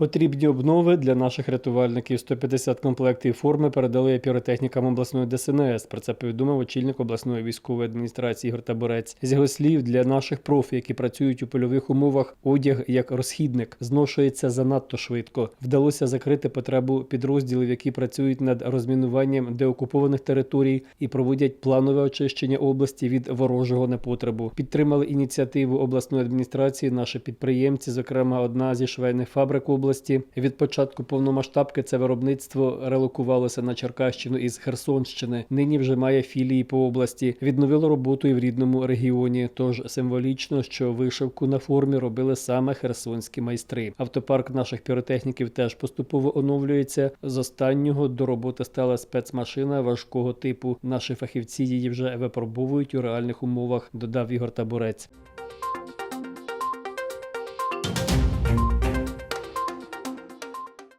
Потрібні обнови для наших рятувальників. 150 комплектів форми передали піротехнікам обласної ДСНС. Про це повідомив очільник обласної військової адміністрації Ігор Таборець. З його слів, для наших профі, які працюють у польових умовах, одяг як розхідник зношується занадто швидко. Вдалося закрити потребу підрозділів, які працюють над розмінуванням деокупованих територій і проводять планове очищення області від ворожого непотребу. Підтримали ініціативу обласної адміністрації наші підприємці, зокрема одна зі швейних фабрик області. Від початку повномасштабки це виробництво релокувалося на Черкащину із Херсонщини. Нині вже має філії по області. Відновило роботу і в рідному регіоні. Тож символічно, що вишивку на формі робили саме херсонські майстри. Автопарк наших піротехніків теж поступово оновлюється. З останнього до роботи стала спецмашина важкого типу. Наші фахівці її вже випробовують у реальних умовах. Додав Ігор Табурець.